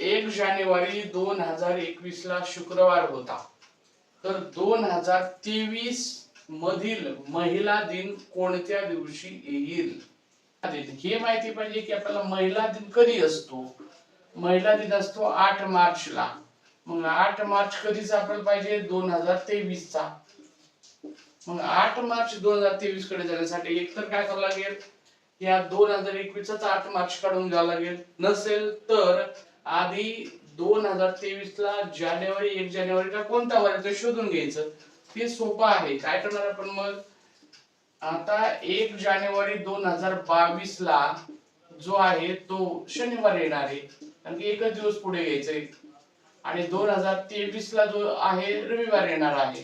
एक जानेवारी दोन हजार एकवीस ला शुक्रवार होता. तर दोन हजार तेवीस मधील महिला दिन कोणत्या दिवशी येईल? हे माहिती पाहिजे की आपल्याला महिला दिन कधी असतो? महिला दिन असतो आठ मार्चला. मग आठ मार्च कधीचा आपल्याला पाहिजे? दोन हजार तेवीस चा मग आठ मार्च दोन हजार तेवीसकडे जाण्यासाठी एकतर काय करावं लागेल? या दोन हजार एकवीस आठ मार्च काढून घ्यावं लागेल. नसेल तर आधी दोन हजार तेवीस ला जानेवारी एक जानेवारीला कोणता वार शोधून घ्यायचं. ते सोपं आहे. काय करणार आपण मग? आता एक जानेवारी दोन हजार बावीस ला जो आहे तो शनिवार येणार आहे. कारण की एकच दिवस पुढे घ्यायचंय आणि दोन हजार तेवीस ला जो आहे रविवार येणार आहे.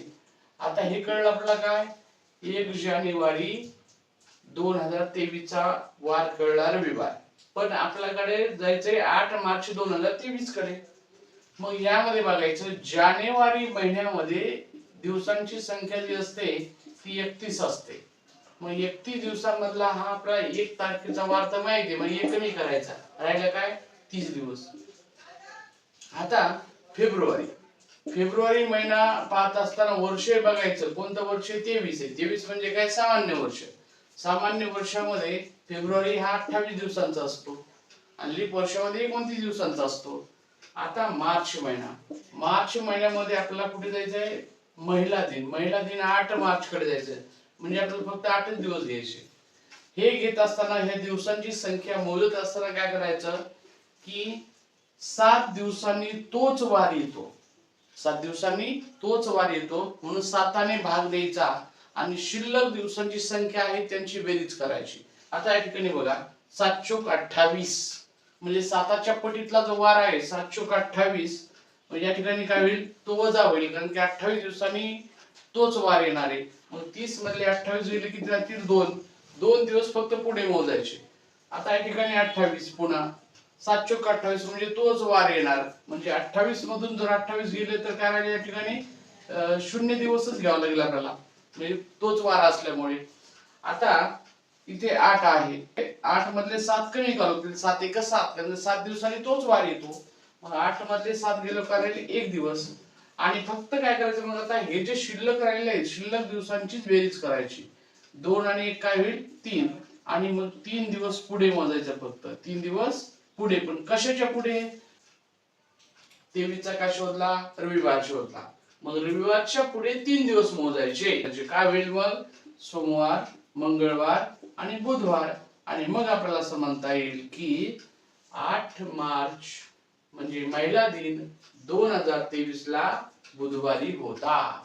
आता हे कळलं आपल्याला काय? एक जानेवारी दोन हजार तेवीस चा वार कळला रविवार. पण आपल्याकडे जायचंय आठ मार्च दोन हजार तेवीसकडे. मग यामध्ये बघायचं जानेवारी महिन्यामध्ये दिवसांची संख्या जी असते ती एकतीस असते. मग एकतीस दिवसांमधला हा आपला एक तारखेचा वार्ता माहिती आहे मग एक कमी करायचा. राहिला काय? तीस दिवस. आता फेब्रुवारी. फेब्रुवारी महिना पाहत असताना वर्ष बघायचं कोणतं वर्ष? तेवीस आहे. तेवीस म्हणजे काय? सामान्य वर्ष. सामान्य वर्षामध्ये फेब्रुवारी हा अठ्ठावीस दिवसांचा असतो. आणि लीप वर्षामध्ये एकोणतीस दिवसांचा असतो. आता मार्च महिना. मार्च महिन्यामध्ये आपल्याला कुठे जायचंय? महिला दिन. महिला दिन आठ मार्च कडे जायचंय. म्हणजे आपल्याला फक्त आठच दिवस घ्यायचे. हे घेत असताना ह्या दिवसांची संख्या मोजत असताना काय करायचं? की सात दिवसांनी तोच वार येतो. सात दिवसांनी तोच वार येतो. म्हणून साताने भाग द्यायचा. आणि शिल्लक दिवसांची संख्या आहे त्यांची बेरीज करायची. आता या ठिकाणी बघा सात अठ्ठावीस. म्हणजे साताच्या पटीतला जो वार आहे सात अठ्ठावीस या ठिकाणी काय होईल? तो वजा होईल कारण की अठ्ठावीस दिवसांनी तोच वार येणार आहे. मग तीस मधले अठ्ठावीस गेले किती राहतील दोन. दोन दिवस फक्त पुढे मोजायचे. आता या ठिकाणी अठ्ठावीस पुन्हा. सात अठ्ठावीस म्हणजे तोच वार येणार. म्हणजे अठ्ठावीस मधून जर अठ्ठावीस गेले तर काय राहिले या ठिकाणी? शून्य दिवसच घ्यावा लागेल आपल्याला. म्हणजे तोच वारा असल्यामुळे. आता इथे आठ आहे. आठ मधले सात कमी करावं सात एक सात. कारण सात दिवसांनी तोच वार येतो. मग आठ मधले सात गेलो का एक दिवस. आणि फक्त काय करायचं मग आता हे जे शिल्लक राहिले आहेत शिल्लक दिवसांचीच बेरीज करायची. दोन आणि एक काय होईल? तीन. आणि मग तीन दिवस पुढे मोजायचं फक्त. तीन दिवस पुढे. पण कशाच्या पुढे? तेवीसचा काय शोधला? रविवार शोधला. मग रविवारच्या पुढे तीन दिवस मोजायचे. म्हणजे काय होईल मग? सोमवार मंगळवार आणि बुधवार. आणि मग आपल्याला असं म्हणता येईल की आठ मार्च म्हणजे महिला दिन दोन हजार तेवीस ला बुधवारी होता.